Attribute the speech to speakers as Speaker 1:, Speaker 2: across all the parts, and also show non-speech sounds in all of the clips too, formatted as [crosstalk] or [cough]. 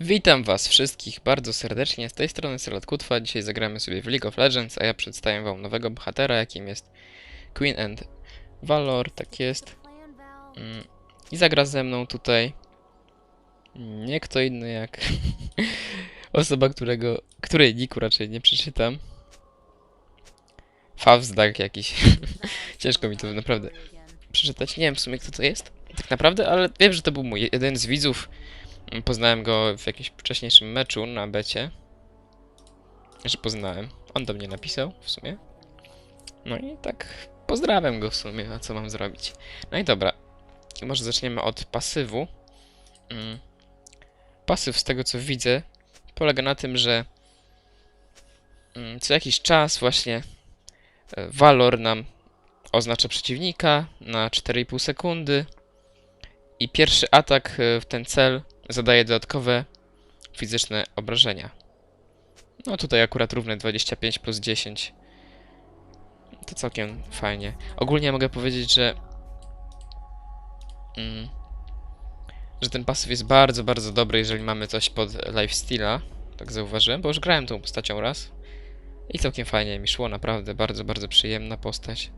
Speaker 1: Witam was wszystkich bardzo serdecznie, z tej strony Serlat Kutwa. Dzisiaj zagramy sobie w League of Legends, a ja przedstawię wam nowego bohatera, jakim jest Queen and Valor, tak jest. Mm, I zagra ze mną tutaj nie kto inny jak [laughs] osoba, którego, której niku raczej nie przeczytam. Favsdag jakiś. [laughs] Ciężko mi to naprawdę przeczytać. Nie wiem w sumie kto to jest, tak naprawdę, ale wiem, że to był mój jeden z widzów. Poznałem go w jakimś wcześniejszym meczu na becie. Że poznałem. On do mnie napisał w sumie. No i tak pozdrawiam go w sumie, a co mam zrobić. No i dobra. Może zaczniemy od pasywu. Mm. Pasyw z tego co widzę polega na tym, że mm, co jakiś czas właśnie e, Valor nam oznacza przeciwnika na 4,5 sekundy i pierwszy atak e, w ten cel zadaje dodatkowe fizyczne obrażenia. No tutaj akurat równe 25 plus 10. To całkiem fajnie. Ogólnie mogę powiedzieć, że mm, że ten pasyw jest bardzo, bardzo dobry, jeżeli mamy coś pod lifesteala. Tak zauważyłem, bo już grałem tą postacią raz. I całkiem fajnie mi szło, naprawdę bardzo, bardzo przyjemna postać.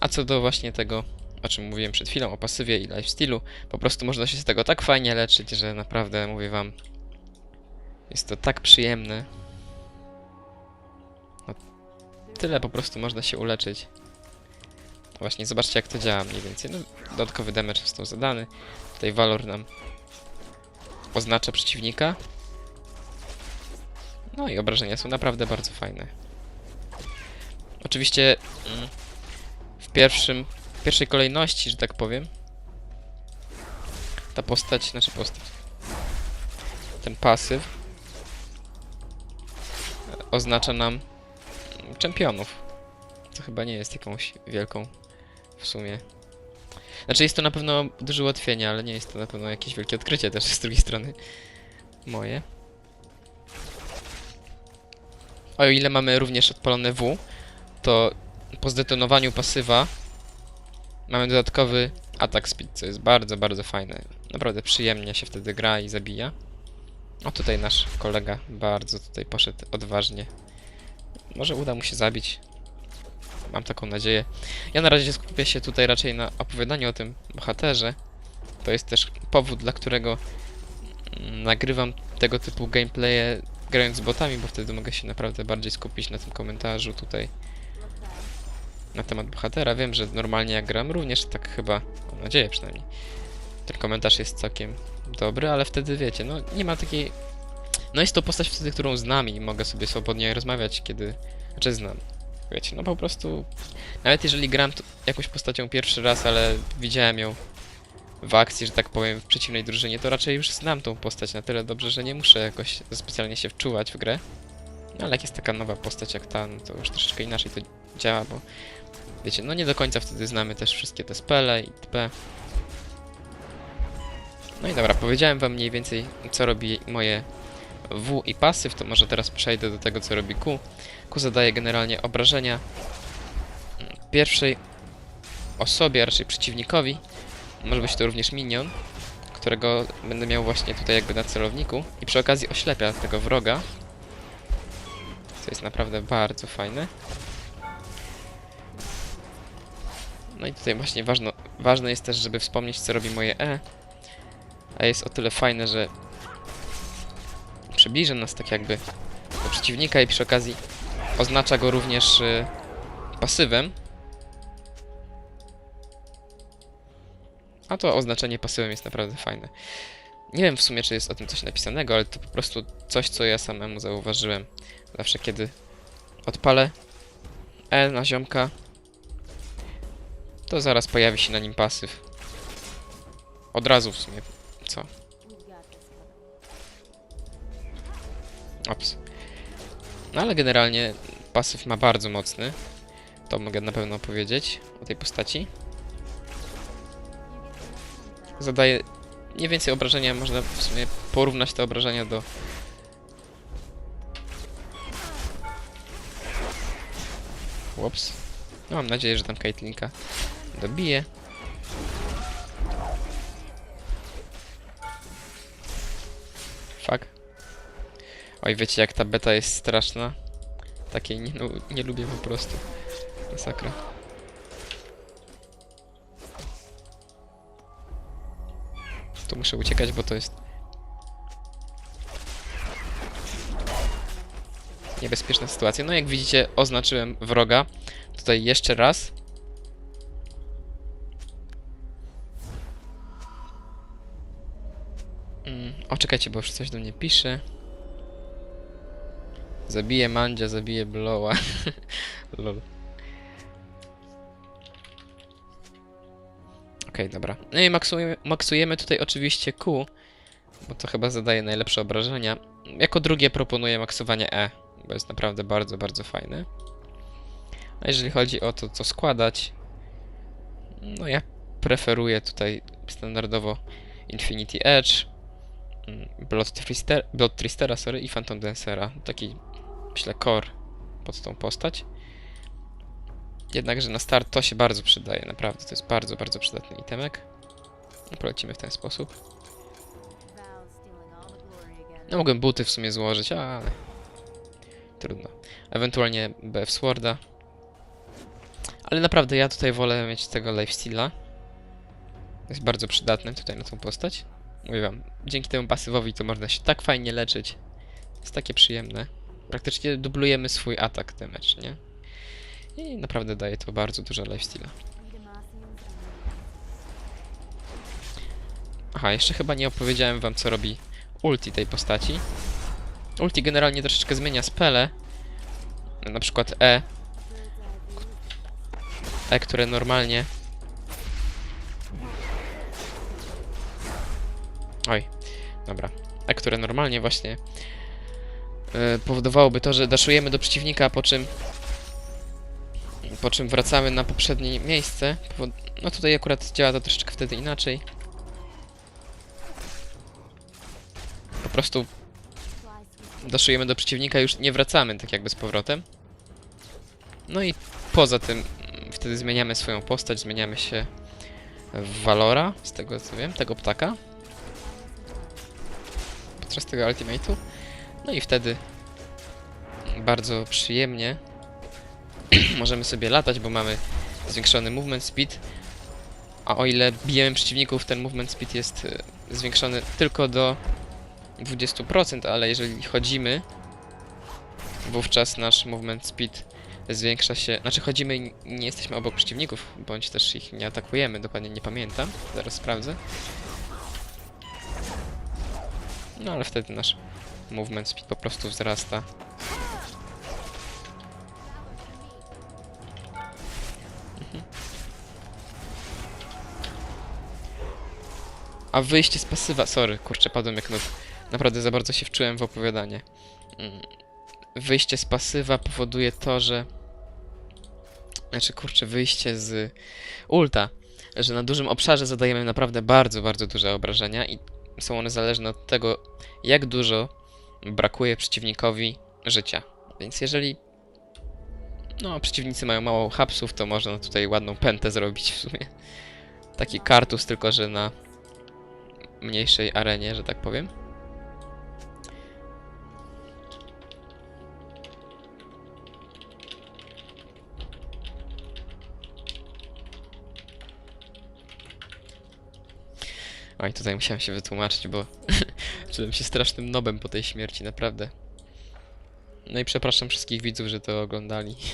Speaker 1: A co do właśnie tego, o czym mówiłem przed chwilą, o pasywie i lifestealu, po prostu można się z tego tak fajnie leczyć, że naprawdę, mówię wam, jest to tak przyjemne. No, tyle po prostu można się uleczyć. Właśnie, zobaczcie jak to działa mniej więcej. No, dodatkowy damage został zadany. Tutaj Valor nam oznacza przeciwnika. No i obrażenia są naprawdę bardzo fajne. Oczywiście mm, w pierwszym, pierwszej kolejności, że tak powiem, ta postać, znaczy postać, ten pasyw oznacza nam czempionów. To chyba nie jest jakąś wielką w sumie. Znaczy jest to na pewno duże ułatwienie, ale nie jest to na pewno jakieś wielkie odkrycie też z drugiej strony moje. O ile mamy również odpalone W, to po zdetonowaniu pasywa mamy dodatkowy atak speed, co jest bardzo, bardzo fajne. Naprawdę przyjemnie się wtedy gra i zabija. O tutaj nasz kolega bardzo tutaj poszedł odważnie. Może uda mu się zabić. Mam taką nadzieję. Ja na razie skupię się tutaj raczej na opowiadaniu o tym bohaterze. To jest też powód, dla którego mm, nagrywam tego typu gameplaye grając z botami, bo wtedy mogę się naprawdę bardziej skupić na tym komentarzu tutaj na temat bohatera. Wiem, że normalnie jak gram również tak chyba, mam nadzieję przynajmniej, ten komentarz jest całkiem dobry, ale wtedy wiecie, no nie ma takiej... No jest to postać wtedy, którą znam i mogę sobie swobodnie rozmawiać, kiedy... Znaczy znam. Wiecie, no po prostu... Nawet jeżeli gram jakąś postacią pierwszy raz, ale widziałem ją w akcji, że tak powiem, w przeciwnej drużynie, to raczej już znam tą postać na tyle dobrze, że nie muszę jakoś specjalnie się wczuwać w grę. No, ale jak jest taka nowa postać jak ta, no to już troszeczkę inaczej to działa, bo wiecie, no nie do końca wtedy znamy też wszystkie te spele i itp. No i dobra, powiedziałem wam mniej więcej, co robi moje W i pasyw, to może teraz przejdę do tego, co robi Q. Q zadaje generalnie obrażenia pierwszej osobie, raczej przeciwnikowi. Może być to również minion, którego będę miał właśnie tutaj jakby na celowniku. I przy okazji oślepia tego wroga. Co jest naprawdę bardzo fajne. No i tutaj właśnie ważno, ważne jest też, żeby wspomnieć, co robi moje E. A jest o tyle fajne, że przybliża nas tak jakby do przeciwnika i przy okazji oznacza go również y, pasywem. A to oznaczenie pasywem jest naprawdę fajne. Nie wiem w sumie, czy jest o tym coś napisanego, ale to po prostu coś, co ja samemu zauważyłem. Zawsze kiedy odpalę E na ziomka, to zaraz pojawi się na nim pasyw. Od razu w sumie. Co? Ops. No ale generalnie pasyw ma bardzo mocny. To mogę na pewno powiedzieć o tej postaci. Zadaje mniej więcej obrażenia, można w sumie porównać te obrażenia do... Ups. No mam nadzieję, że tam Caitlinka dobije. Oj, wiecie jak ta beta jest straszna? Takiej nie, lu- nie lubię po prostu. Masakra. Tu muszę uciekać, bo to jest... Niebezpieczna sytuacja. No jak widzicie, oznaczyłem wroga. Tutaj jeszcze raz. O, czekajcie, bo już coś do mnie pisze. Zabiję Mandzia, zabiję Blowa. [laughs] Lol. Okej, dobra. No i maksujemy, maksujemy tutaj oczywiście Q, bo to chyba zadaje najlepsze obrażenia. Jako drugie proponuję maksowanie E, bo jest naprawdę bardzo, bardzo fajne. A jeżeli chodzi o to, co składać, no ja preferuję tutaj standardowo Infinity Edge, Blood, Trister, Blood Tristera sorry, i Phantom Dancera. Taki, myślę, core pod tą postać. Jednakże na start to się bardzo przydaje, naprawdę. To jest bardzo, bardzo przydatny itemek. No, Polecimy w ten sposób. No mogłem buty w sumie złożyć, ale... Trudno. Ewentualnie BF Sworda. Ale naprawdę ja tutaj wolę mieć tego lifesteala. Jest bardzo przydatny tutaj na tą postać. Mówię wam, dzięki temu pasywowi to można się tak fajnie leczyć. Jest takie przyjemne. Praktycznie dublujemy swój atak damage, nie? I naprawdę daje to bardzo dużo lifesteala. Aha, jeszcze chyba nie opowiedziałem wam, co robi ulti tej postaci. Ulti generalnie troszeczkę zmienia spele. Na przykład E. E, które normalnie... Oj, dobra. E, które normalnie właśnie e, powodowałoby to, że daszujemy do przeciwnika, po czym po czym wracamy na poprzednie miejsce. No tutaj akurat działa to troszeczkę wtedy inaczej. Po prostu daszujemy do przeciwnika, już nie wracamy tak jakby z powrotem. No i poza tym mm, wtedy zmieniamy swoją postać, zmieniamy się w Valora, z tego co wiem, tego ptaka. Podczas tego ultimate'u. No i wtedy bardzo przyjemnie [clears throat] możemy sobie latać, bo mamy zwiększony movement speed. A o ile bijemy przeciwników, ten movement speed jest y, zwiększony tylko do 20%, ale jeżeli chodzimy, wówczas nasz movement speed zwiększa się. Znaczy chodzimy i nie jesteśmy obok przeciwników, bądź też ich nie atakujemy, dokładnie nie pamiętam. Zaraz sprawdzę. No ale wtedy nasz movement speed po prostu wzrasta. Mhm. A wyjście z pasywa, sorry, kurczę, padłem jak nóż. Naprawdę za bardzo się wczułem w opowiadanie. Mm, Wyjście z pasywa powoduje to, że. Znaczy, kurczę, wyjście z ulta, że na dużym obszarze zadajemy naprawdę bardzo, bardzo duże obrażenia i są one zależne od tego, jak dużo brakuje przeciwnikowi życia. Więc jeżeli no, przeciwnicy mają mało hapsów, to można tutaj ładną pętę zrobić w sumie. Taki kartus, tylko że na mniejszej arenie, że tak powiem. Oj, tutaj musiałem się wytłumaczyć, bo [laughs] czułem się strasznym nobem po tej śmierci, naprawdę. No i przepraszam wszystkich widzów, że to oglądali. [laughs]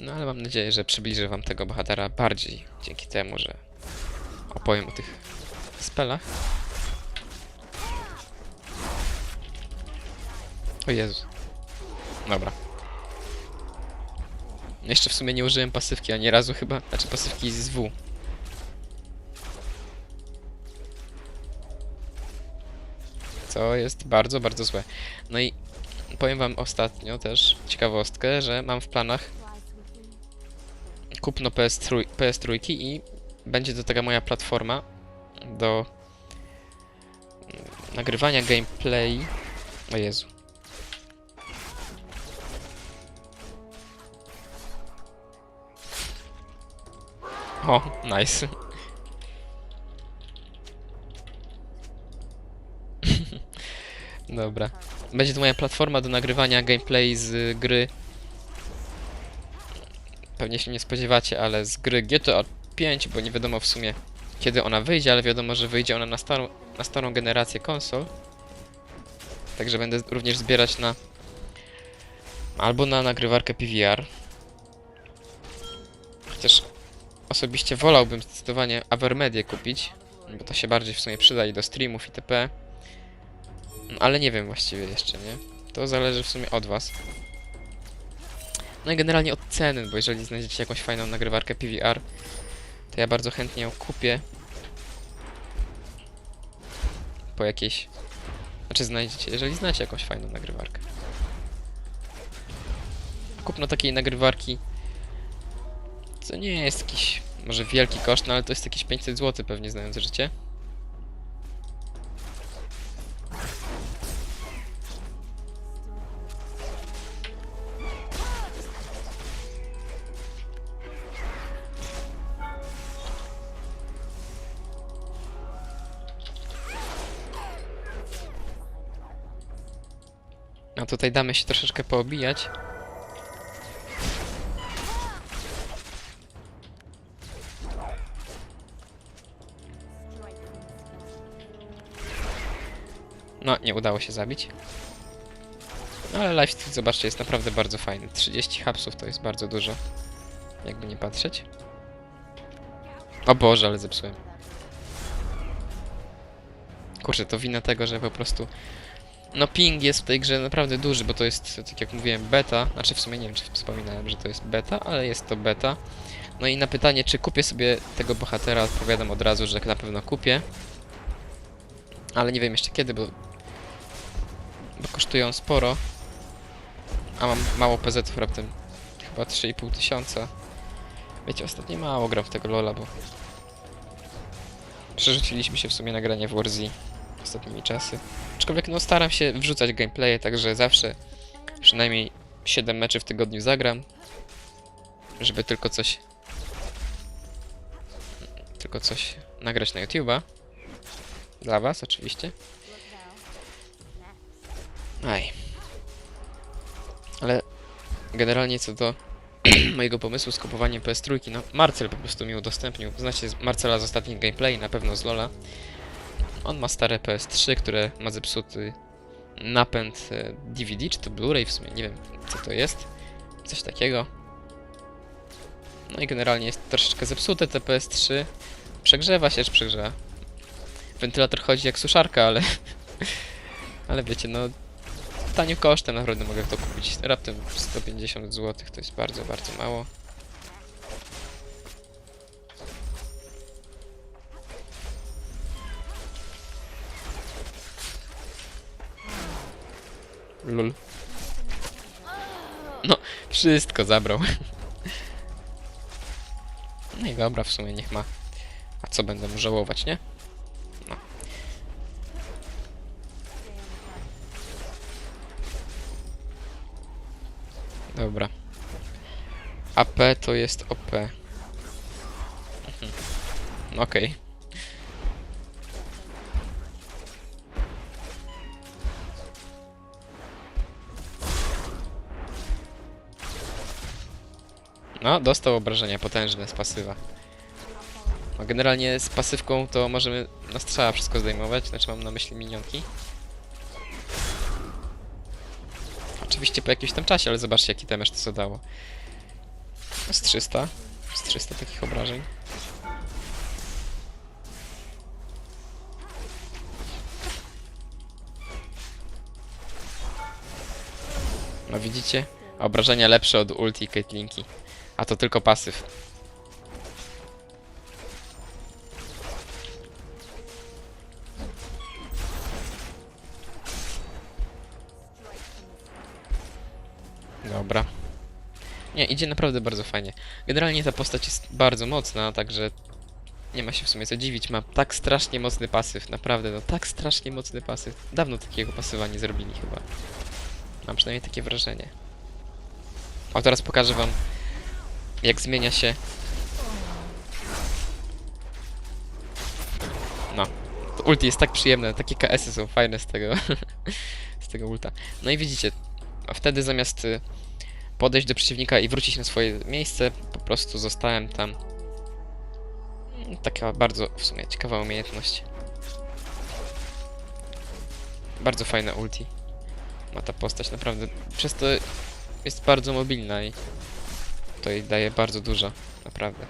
Speaker 1: No ale mam nadzieję, że przybliżę wam tego bohatera bardziej dzięki temu, że opowiem o tych spelach. O Jezu. Dobra. Jeszcze w sumie nie użyłem pasywki ani razu chyba, znaczy pasywki z W. Co jest bardzo, bardzo złe. No i powiem wam ostatnio też ciekawostkę, że mam w planach kupno PS3, PS3 i będzie to taka moja platforma do nagrywania gameplay. O Jezu. O, nice. Dobra. będzie to moja platforma do nagrywania gameplay z gry. Pewnie się nie spodziewacie, ale z gry GTA 5, bo nie wiadomo w sumie kiedy ona wyjdzie, ale wiadomo, że wyjdzie ona na starą, na starą generację konsol. Także będę również zbierać na albo na nagrywarkę PVR. Chociaż osobiście wolałbym zdecydowanie Avermedię kupić, bo to się bardziej w sumie przyda i do streamów itp. Ale nie wiem właściwie jeszcze, nie? To zależy w sumie od was. No i generalnie od ceny, bo jeżeli znajdziecie jakąś fajną nagrywarkę PVR, to ja bardzo chętnie ją kupię. Po jakiejś... Znaczy znajdziecie, jeżeli znacie jakąś fajną nagrywarkę. Kupno takiej nagrywarki, co nie jest jakiś może wielki koszt, no ale to jest jakieś 500 zł pewnie znając życie. Tutaj damy się troszeczkę poobijać. No, nie udało się zabić. No, ale lifesteal, zobaczcie, jest naprawdę bardzo fajny. 30 hapsów to jest bardzo dużo. Jakby nie patrzeć. O Boże, ale zepsułem. Kurczę, to wina tego, że po prostu... No ping jest w tej grze naprawdę duży, bo to jest, tak jak mówiłem, beta. Znaczy w sumie nie wiem, czy wspominałem, że to jest beta, ale jest to beta. No i na pytanie, czy kupię sobie tego bohatera, odpowiadam od razu, że na pewno kupię. Ale nie wiem jeszcze kiedy, bo, bo kosztują sporo. A mam mało PZ-ów raptem. Chyba 3,5 tysiąca. Wiecie, ostatnio mało gram w tego Lola, bo przerzuciliśmy się w sumie na granie w Warzy ostatnimi czasy. Aczkolwiek no staram się wrzucać gameplaye, także zawsze przynajmniej 7 meczy w tygodniu zagram. Żeby tylko coś tylko coś nagrać na YouTube'a. Dla was oczywiście. Aj. Ale generalnie co do [clears throat] mojego pomysłu z kupowaniem PS3, no Marcel po prostu mi udostępnił. Znacie Marcela z ostatnich gameplay, na pewno z Lola. On ma stare PS3, które ma zepsuty napęd e, DVD, czy to Blu-ray w sumie, nie wiem co to jest. Coś takiego. No i generalnie jest troszeczkę zepsute te PS3. Przegrzewa się, czy przegrzewa? Wentylator chodzi jak suszarka, ale... [laughs] ale wiecie, no... Tanio kosztem naprawdę mogę to kupić. Raptem 150 zł to jest bardzo, bardzo mało. Lul. No, wszystko zabrał. No i dobra, w sumie niech ma. A co będę mu żałować, nie? No. Dobra. AP to jest OP. Mhm. No Okej. No, dostał obrażenia potężne z pasywa. No, generalnie z pasywką to możemy na strzała wszystko zdejmować, znaczy mam na myśli minionki. Oczywiście po jakimś tam czasie, ale zobaczcie jaki damage to zadało. Z 300. Z 300 takich obrażeń. No widzicie? Obrażenia lepsze od ulti Caitlynki. A to tylko pasyw. Dobra. Nie, idzie naprawdę bardzo fajnie. Generalnie ta postać jest bardzo mocna, także nie ma się w sumie co dziwić. Ma tak strasznie mocny pasyw, naprawdę, no tak strasznie mocny pasyw. Dawno takiego pasywa nie zrobili chyba. Mam przynajmniej takie wrażenie. O, teraz pokażę wam, jak zmienia się... No. To ulti jest tak przyjemne, takie KS-y są fajne z tego. [laughs] z tego ulta. No i widzicie, a wtedy zamiast y, podejść do przeciwnika i wrócić na swoje miejsce, po prostu zostałem tam. Mm, Taka bardzo w sumie ciekawa umiejętność. Bardzo fajna ulti. Ma ta postać naprawdę. Przez to jest bardzo mobilna i to jej daje bardzo dużo. Naprawdę.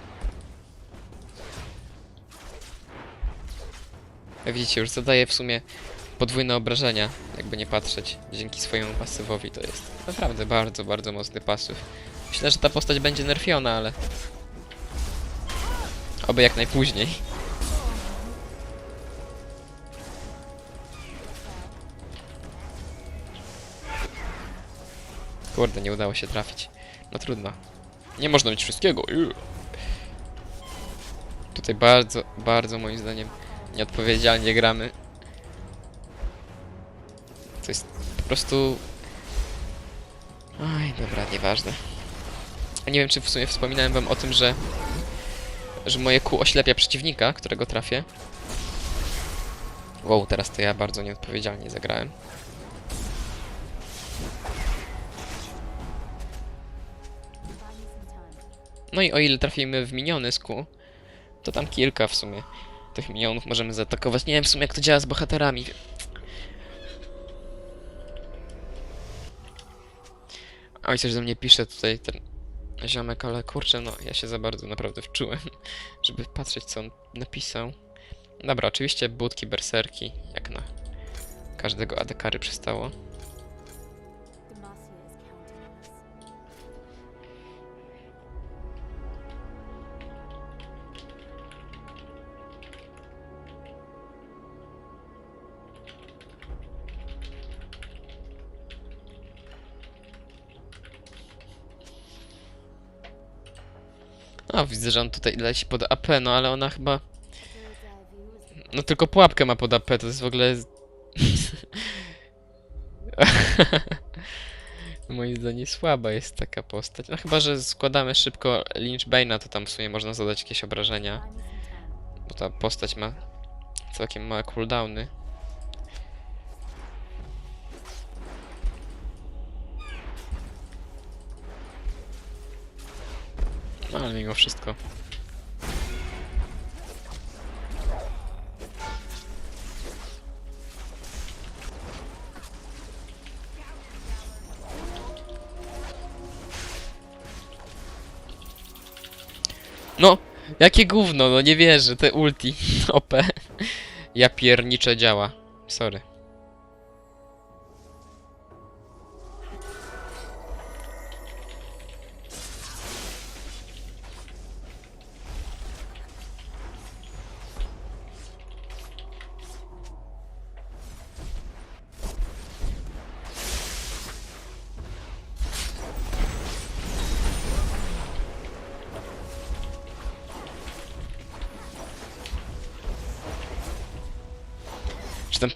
Speaker 1: Jak widzicie, już zadaje w sumie podwójne obrażenia, jakby nie patrzeć, dzięki swojemu pasywowi. To jest naprawdę bardzo, bardzo mocny pasyw. Myślę, że ta postać będzie nerfiona, ale... Oby jak najpóźniej. Kurde, nie udało się trafić. No trudno. Nie można mieć wszystkiego. Tutaj bardzo, bardzo moim zdaniem nieodpowiedzialnie gramy. To jest po prostu... Oj, dobra, nieważne. Nie wiem, czy w sumie wspominałem wam o tym, że... że moje kół oślepia przeciwnika, którego trafię. Wow, teraz to ja bardzo nieodpowiedzialnie zagrałem. No i o ile trafimy w miniony to tam kilka w sumie tych minionów możemy zaatakować. Nie wiem w sumie jak to działa z bohaterami. Oj, coś do mnie pisze tutaj ten ziomek, ale kurczę, no ja się za bardzo naprawdę wczułem, [laughs] żeby patrzeć co on napisał. Dobra, oczywiście budki, berserki, jak na każdego adekary przystało. A, widzę, że on tutaj leci pod AP, no ale ona chyba... No tylko pułapkę ma pod AP, to jest w ogóle... [laughs] Moim zdaniem słaba jest taka postać. No chyba, że składamy szybko Lynchbane'a, to tam w sumie można zadać jakieś obrażenia. Bo ta postać ma całkiem małe cooldowny. No ale mimo wszystko. No, jakie gówno, no nie wierzę, te ulti [laughs] OP. Ja pierniczę działa. Sorry.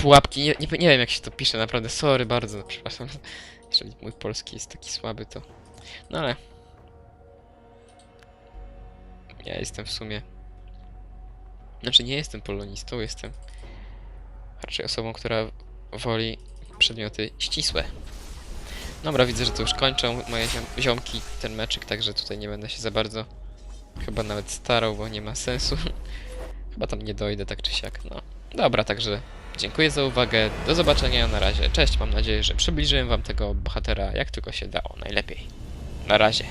Speaker 1: Pułapki, nie, nie, nie wiem jak się to pisze, naprawdę, sorry bardzo, przepraszam. [laughs] Jeżeli mój polski jest taki słaby, to... No ale... Ja jestem w sumie... Znaczy nie jestem polonistą, jestem raczej osobą, która woli przedmioty ścisłe. Dobra, widzę, że to już kończą moje ziom ziomki ten meczyk, także tutaj nie będę się za bardzo chyba nawet starał, bo nie ma sensu. [laughs] chyba tam nie dojdę tak czy siak, no. Dobra, także Dziękuję za uwagę, do zobaczenia, na razie, cześć, mam nadzieję, że przybliżyłem wam tego bohatera jak tylko się dało, najlepiej. Na razie.